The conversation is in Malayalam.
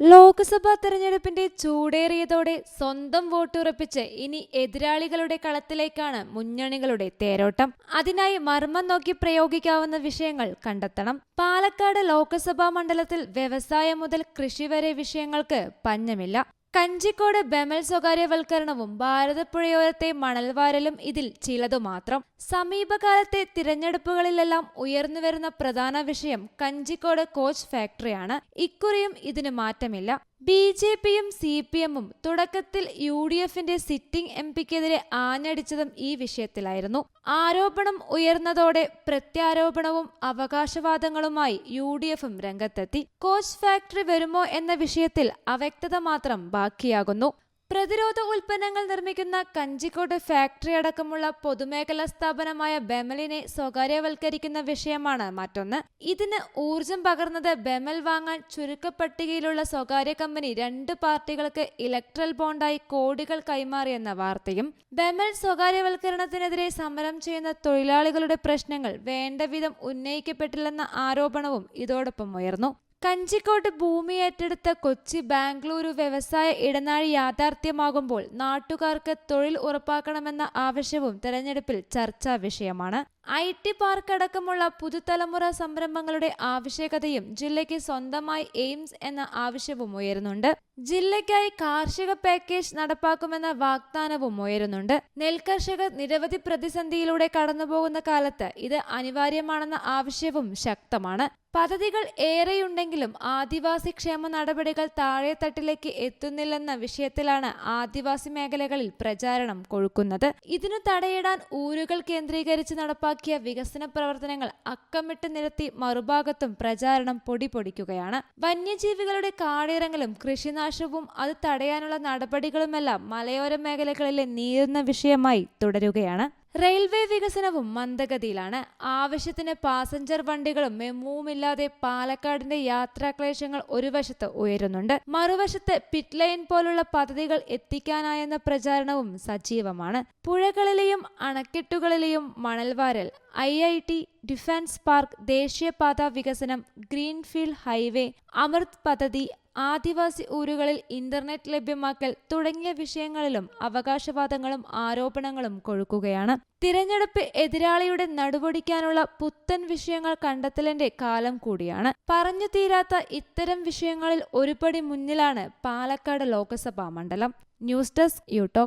ലോക്സഭാ തെരഞ്ഞെടുപ്പിന്റെ ചൂടേറിയതോടെ സ്വന്തം വോട്ട് വോട്ടുറപ്പിച്ച് ഇനി എതിരാളികളുടെ കളത്തിലേക്കാണ് മുന്നണികളുടെ തേരോട്ടം. അതിനായി മർമ്മം നോക്കി പ്രയോഗിക്കാവുന്ന വിഷയങ്ങൾ കണ്ടെത്തണം. പാലക്കാട് ലോക്സഭാ മണ്ഡലത്തിൽ വ്യവസായം മുതൽ കൃഷി വരെ വിഷയങ്ങൾക്ക് പഞ്ഞമില്ല. കഞ്ചിക്കോട് ബെമൽ സ്വകാര്യവൽക്കരണവും ഭാരതപ്പുഴയോരത്തെ മണൽവാരലും ഇതിൽ ചിലതു മാത്രം. സമീപകാലത്തെ തിരഞ്ഞെടുപ്പുകളിലെല്ലാം ഉയർന്നുവരുന്ന പ്രധാന വിഷയം കഞ്ചിക്കോട് കോച്ച് ഫാക്ടറിയാണ്. ഇക്കുറിയും ഇതിന് മാറ്റമില്ല. ബി ജെ പിയും സി പി എമ്മും തുടക്കത്തിൽ യു ഡി എഫിന്റെ സിറ്റിംഗ് എം പിക്കെതിരെ ആഞ്ഞടിച്ചതും ഈ വിഷയത്തിലായിരുന്നു. ആരോപണം ഉയർന്നതോടെ പ്രത്യാരോപണവും അവകാശവാദങ്ങളുമായി യു ഡി എഫും രംഗത്തെത്തി. കോച്ച് ഫാക്ടറി വരുമോ എന്ന വിഷയത്തിൽ അവ്യക്തത മാത്രം ബാക്കിയാകുന്നു. പ്രതിരോധ ഉൽപ്പന്നങ്ങൾ നിർമ്മിക്കുന്ന കഞ്ചിക്കോട് ഫാക്ടറി അടക്കമുള്ള പൊതുമേഖലാ സ്ഥാപനമായ ബെമലിനെ സ്വകാര്യവൽക്കരിക്കുന്ന വിഷയമാണ് മറ്റൊന്ന്. ഇതിന് ഊർജം പകർന്നത് ബെമൽ വാങ്ങാൻ ചുരുക്കപ്പട്ടികയിലുള്ള സ്വകാര്യ കമ്പനി രണ്ട് പാർട്ടികൾക്ക് ഇലക്ട്രൽ ബോണ്ടായി കോടികൾ കൈമാറിയെന്ന വാർത്തയും ബെമൽ സ്വകാര്യവൽക്കരണത്തിനെതിരെ സമരം ചെയ്യുന്ന തൊഴിലാളികളുടെ പ്രശ്നങ്ങൾ വേണ്ടവിധം ഉന്നയിക്കപ്പെട്ടില്ലെന്ന ആരോപണവും ഇതോടൊപ്പം ഉയർന്നു. കഞ്ചിക്കോട്ട് ഭൂമി ഏറ്റെടുത്ത കൊച്ചി ബാംഗ്ലൂരു വ്യവസായ ഇടനാഴി യാഥാർത്ഥ്യമാകുമ്പോൾ നാട്ടുകാർക്ക് തൊഴിൽ ഉറപ്പാക്കണമെന്ന ആവശ്യവും തെരഞ്ഞെടുപ്പിൽ ചർച്ചാ വിഷയമാണ്. ഐ ടി പാർക്ക് അടക്കമുള്ള പുതുതലമുറ സംരംഭങ്ങളുടെ ആവശ്യകതയും ജില്ലയ്ക്ക് സ്വന്തമായി എയിംസ് എന്ന ആവശ്യവും ഉയരുന്നുണ്ട്. ജില്ലയ്ക്കായി കാർഷിക പാക്കേജ് നടപ്പാക്കുമെന്ന വാഗ്ദാനവും ഉയരുന്നുണ്ട്. നെൽകർഷകർ നിരവധി പ്രതിസന്ധിയിലൂടെ കടന്നുപോകുന്ന കാലത്ത് ഇത് അനിവാര്യമാണെന്ന ആവശ്യവും ശക്തമാണ്. പദ്ധതികൾ ഏറെയുണ്ടെങ്കിലും ആദിവാസി ക്ഷേമ നടപടികൾ താഴെത്തട്ടിലേക്ക് എത്തുന്നില്ലെന്ന വിഷയത്തിലാണ് ആദിവാസി മേഖലകളിൽ പ്രചാരണം കൊഴുക്കുന്നത്. ഇതിനു തടയിടാൻ ഊരുകൾ കേന്ദ്രീകരിച്ച് നടപ്പാക്കിയ വികസന പ്രവർത്തനങ്ങൾ അക്കമിട്ട് നിരത്തി മറുഭാഗത്തും പ്രചാരണം പൊടി പൊടിക്കുകയാണ്. വന്യജീവികളുടെ കാടിറങ്ങലും കൃഷിനാശവും അത് തടയാനുള്ള നടപടികളുമെല്ലാം മലയോര മേഖലകളിലെ നീറുന്ന വിഷയമായി തുടരുകയാണ്. റെയിൽവേ വികസനവും മന്ദഗതിയിലാണ്. ആവശ്യത്തിന് പാസഞ്ചർ വണ്ടികളും മെമ്മുവുമില്ലാതെ പാലക്കാടിന്റെ യാത്രാക്ലേശങ്ങൾ ഒരു വശത്ത് ഉയരുന്നുണ്ട്. മറുവശത്ത് പിറ്റ് ലൈൻ പോലുള്ള പദ്ധതികൾ എത്തിക്കാനായെന്ന പ്രചാരണവും സജീവമാണ്. പുഴകളിലെയും അണക്കെട്ടുകളിലെയും മണൽവാരൽ I I T defence park ദേശീയപാത വികസനം ഗ്രീൻഫീൽഡ് ഹൈവേ അമൃത് പദ്ധതി ആദിവാസി ഊരുകളിൽ ഇന്റർനെറ്റ് ലഭ്യമാക്കൽ തുടങ്ങിയ വിഷയങ്ങളിലും അവകാശവാദങ്ങളും ആരോപണങ്ങളും കൊഴുക്കുകയാണ്. തിരഞ്ഞെടുപ്പ് എതിരാളിയുടെ നടുപൊടിക്കാനുള്ള പുത്തൻ വിഷയങ്ങൾ കണ്ടെത്തലിന്റെ കാലം കൂടിയാണ്. പറഞ്ഞു തീരാത്ത ഇത്തരം വിഷയങ്ങളിൽ ഒരുപടി മുന്നിലാണ് പാലക്കാട് ലോക്സഭാ മണ്ഡലം. News desk യൂടോക്ക്